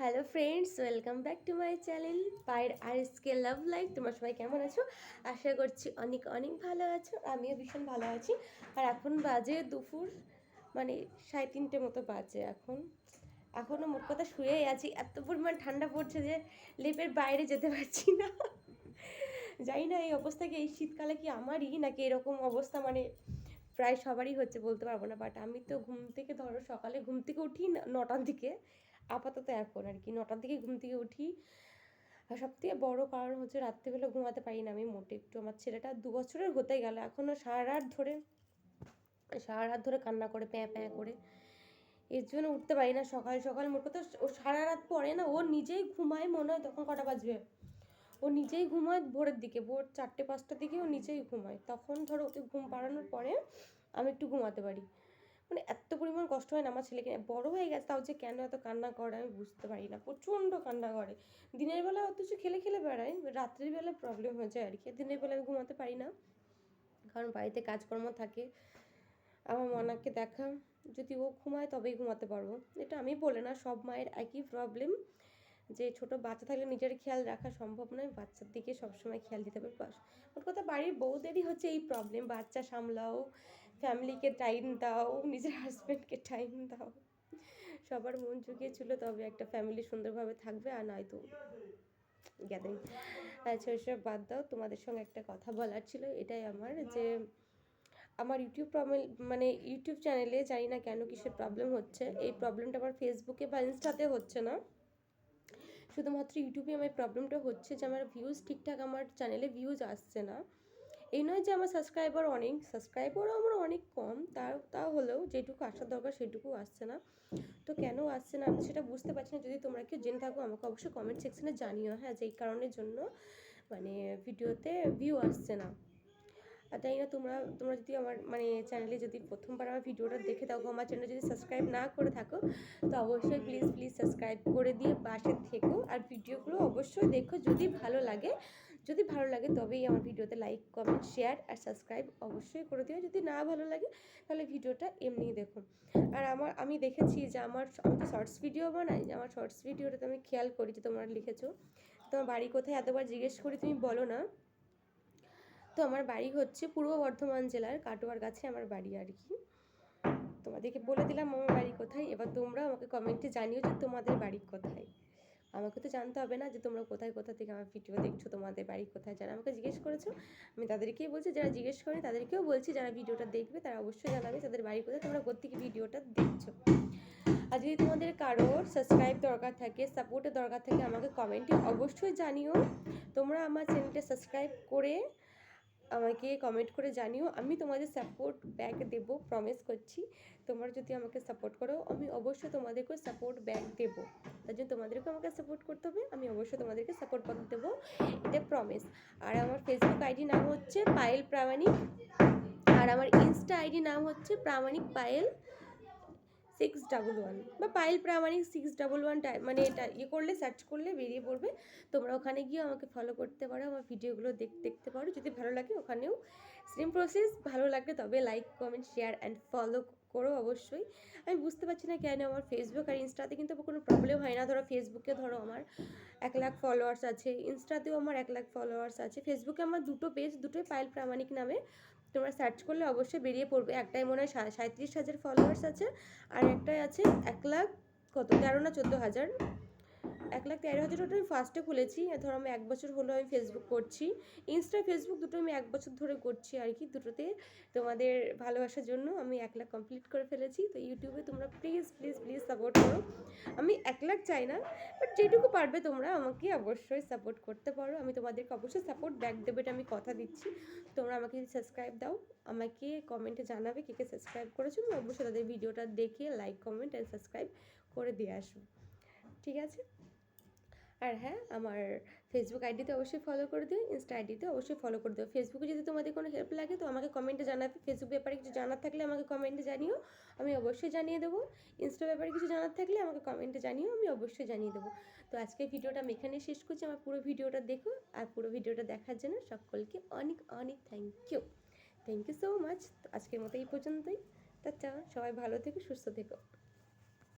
Hello friends welcome back to my channel পায়ের আর স্কে love life তোমরা সবাই কেমন আছো? আশা করছি অনেক অনেক ভালো আছো। আমিও ভীষণ ভালো আছি। আর এখন বাজে দুপুর মানে সাড়ে তিনটে মতো বাজে এখন। এখনও মোট কথা শুয়েই আছি। এত পরিমাণ ঠান্ডা পড়ছে যে লেপের বাইরে যেতে পারছি না। জানি না এই অবস্থা কি, এই শীতকালে কি আমারই, নাকি এরকম অবস্থা? মানে প্রায় সবারই হচ্ছে, বলতে পারব না। বাট আমি তো ঘুম থেকে, ধরো সকালে ঘুম থেকে উঠি নটার দিকে। আপাতত এখন আর কি, নটার দিকে ঘুম থেকে উঠি। আর সব থেকে বড়ো কারণ হচ্ছে রাত্রিবেলা ঘুমাতে পারি না আমি, মোটে একটু আমার ছেলেটা দু বছরের হতে গেল এখনও সারা রাত ধরে, সারা রাত ধরে কান্না করে, প্যাঁ প্যাঁ করে। এর জন্য উঠতে পারি না সকাল সকাল, মোট কথা ও সারা রাত পরে না, ও নিজেই ঘুমায় মনে হয় তখন কটা বাজবে। ও নিজেই ঘুমায় ভোরের দিকে, ভোর চারটে পাঁচটার দিকে ও নিজেই ঘুমায়, তখন ধরো ওকে ঘুম পাড়ানোর পরে আমি একটু ঘুমাতে পারি। মানে এত কষ্ট হয় না আমার ছেলেকে বড় হয়ে গেছে, তাও যে কেন এত কান্না করে আমি বুঝতে পারি না, প্রচণ্ড কান্না করে। দিনের বেলা অথচ খেলে খেলে বেড়ায়, রাত্রির বেলা প্রবলেম হয়ে যায় আর কি, দিনের বেলা আমি ঘুমাতে পারি না। কারণ বাড়িতে কাজকর্ম থাকে, আমার মনাকে দেখা, যদি ও ঘুমায় তবেই ঘুমাতে পারব। এটা আমি বলে না, সব মায়ের একই প্রবলেম যে ছোট বাচ্চা থাকলে নিজের খেয়াল রাখা সম্ভব নয়, বাচ্চার দিকে সবসময় খেয়াল দিতে হবে। কথা বাড়ির বউদেরই হচ্ছে এই প্রবলেম বাচ্চা সামলাও ফ্যামিলিকে টাইম দাও, নিজের হাজব্যান্ডকে টাইম দাও। সবার মন জুগিয়েছিল, তবে একটা ফ্যামিলি সুন্দরভাবে থাকবে আর নয়তো গ্যাদারিং আচ্ছা ওইসব বাদ দাও, তোমাদের সঙ্গে একটা কথা বলার ছিল, এটাই আমার যে আমার ইউটিউব প্রবলেম মানে ইউটিউব চ্যানেলে জানি না কেন কিসের প্রবলেম হচ্ছে, এই প্রবলেমটা আমার ফেসবুকে বা ইনস্টাতে হচ্ছে না। শুধুমাত্র ইউটিউবে আমার প্রবলেমটা হচ্ছে যে আমার ভিউজ ঠিকঠাক আমার চ্যানেলে ভিউজ আসছে না। এই নয় যে আমার সাবস্ক্রাইবার অনেক সাবস্ক্রাইবারও আমার অনেক কম, তার, তা হলেও যেটুকু আসার দরকার সেটুকু আসছে না। তো কেন আসছে না আমি সেটা বুঝতে পারছি না। যদি তোমরা কেউ জেনে থাকো, আমাকে অবশ্যই কমেন্ট সেকশনে জানিও হ্যাঁ যে এই কারণের জন্য মানে ভিডিওতে ভিউ আসছে না। আর তাই না, তোমরা তোমরা যদি আমার মানে চ্যানেলে যদি প্রথমবার আমার ভিডিওটা দেখে থাকো, আমার চ্যানেল যদি সাবস্ক্রাইব না করে থাকো, তো অবশ্যই প্লিজ প্লিজ সাবস্ক্রাইব করে দিয়ে পাশে থেকো। আর ভিডিওগুলো অবশ্যই দেখো যদি ভালো লাগে। যদি ভালো লাগে তবেই আমার ভিডিওতে লাইক কমেন্ট শেয়ার আর সাবস্ক্রাইব অবশ্যই করে দিও। যদি না ভালো লাগে, তাহলে ভিডিওটা এমনিই দেখো আর আমার, আমি দেখেছি যে আমার আমি তো শর্টস ভিডিও বানাই যে আমার শর্টস ভিডিওটাতে আমি খেয়াল করি যে তোমরা লিখেছো। তোমার বাড়ি কোথায় এতবার জিজ্ঞেস করি, তুমি বলো না। তো আমার বাড়ি হচ্ছে পূর্ব বর্ধমান জেলার কাটোয়ার কাছে আমার বাড়ি আর কি। তোমাদেরকে বলে দিলাম আমার বাড়ি কোথায়, এবার তোমরা আমাকে কমেন্টে জানিও যে তোমাদের বাড়ি কোথায়। আমাকে তো জানতে হবে না যে তোমরা কোথায়, কোথা থেকে আমার ভিডিও দেখছ, তোমাদের বাড়ি কোথায়, যারা আমাকে জিজ্ঞেস করেছ, আমি তাদেরকেই বলছি, যারা জিজ্ঞেস করেনি তাদেরকেও বলছি, যারা ভিডিওটা দেখবে তারা অবশ্যই জানাবে তাদের বাড়ি কোথায়, তোমরা কোথেকে ভিডিওটা দেখছ। আর যদি তোমাদের কারোর সাবস্ক্রাইব দরকার থাকে সাপোর্টের দরকার থাকে, আমাকে কমেন্টে অবশ্যই জানিও। তোমরা আমার চ্যানেলটা সাবস্ক্রাইব করে আমাকে কমেন্ট করে জানিও। আমি তোমাদের সাপোর্ট ব্যাক দেবো প্রমিস করছি। তোমরা যদি আমাকে সাপোর্ট করো, আমি অবশ্যই তোমাদেরকে সাপোর্ট ব্যাক দেবো। তার জন্য তোমাদেরকেও আমাকে সাপোর্ট করতে হবে, আমি অবশ্যই তোমাদেরকে সাপোর্ট ব্যাক দেবো। এটা প্রমিস আর আমার ফেসবুক আইডি নাম হচ্ছে পায়েল প্রামাণিক। আর আমার ইনস্টা আইডি নাম হচ্ছে Pramanik Payel. Six double one বা Payel Pramanik six double one মানে এটা ইয়ে করলে সার্চ করলে বেরিয়ে পড়বে। তোমরা ওখানে গিয়ে আমাকে ফলো করতে পারো, আমার ভিডিওগুলো দেখ, দেখতে পারো। যদি ভালো লাগে ওখানেও সেম প্রসেস ভালো লাগলে তবে like comment share and follow করো অবশ্যই। আমি বুঝতে পারছি না কেন আমার ফেসবুক আর ইনস্টাতে কিন্তু কোনো প্রবলেম হয় না। ধরো ফেসবুকে ধরো আমার এক লাখ ফলোয়ার্স আছে ইনস্টাতেও আমার এক লাখ ফলোয়ার্স আছে। ফেসবুকে আমার দুটো পেজ দুটোই পায়েল প্রামাণিক নামে। তোমরা সার্চ করলে অবশ্যই বেরিয়ে পড়বে। একটাই মনে হয় সাঁত্রিশ হাজার ফলোয়ার্স আছে, আর একটাই আছে এক লাখ কত? তেরো না চোদ্দ হাজার? এক লাখ তেরো হাজার ওটা আমি ফার্স্টে খুলেছি। ধরো আমি এক বছর হলো আমি ফেসবুক করছি। ইনস্টা ফেসবুক দুটো আমি এক বছর ধরে করছি আর কি। দুটোতে তোমাদের ভালোবাসার জন্য আমি এক লাখ কমপ্লিট করে ফেলেছি। তো ইউটিউবে তোমরা প্লিজ প্লিজ প্লিজ সাপোর্ট করো। আমি এক লাখ চাই না বাট যেটুকু পারবে তোমরা আমাকে অবশ্যই সাপোর্ট করতে পারো। আমি তোমাদেরকে অবশ্যই সাপোর্ট ব্যাক দেবো এটা আমি কথা দিচ্ছি। তোমরা আমাকে যদি সাবস্ক্রাইব দাও। আমাকে কমেন্টে জানাবে কে কে সাবস্ক্রাইব করেছ। আমি অবশ্যই তাদের ভিডিওটা দেখে লাইক কমেন্ট অ্যান্ড সাবস্ক্রাইব করে দিয়ে আসব ঠিক আছে? আর হ্যাঁ আমার ফেসবুক আইডিতে অবশ্যই ফলো করে দিও ইনস্টা আইডিতে অবশ্যই ফলো করে দিও। ফেসবুকে যদি তোমাদের কোনো হেল্প লাগে, তো আমাকে কমেন্টে জানাবে ফেসবুক ব্যাপারে কিছু জানার থাকলে আমাকে কমেন্টে জানিও, আমি অবশ্যই জানিয়ে দেবো। ইনস্টা ব্যাপারে কিছু জানার থাকলে আমাকে কমেন্টে জানিও, আমি অবশ্যই জানিয়ে দেবো। তো আজকের ভিডিওটা আমি এখানে শেষ করছি, আমার পুরো ভিডিওটা দেখো, আর পুরো ভিডিওটা দেখার জন্য সকলকে অনেক অনেক thank you thank you so much তো আজকের মতো এই পর্যন্তই। তা সবাই ভালো থেকো, সুস্থ থেকো।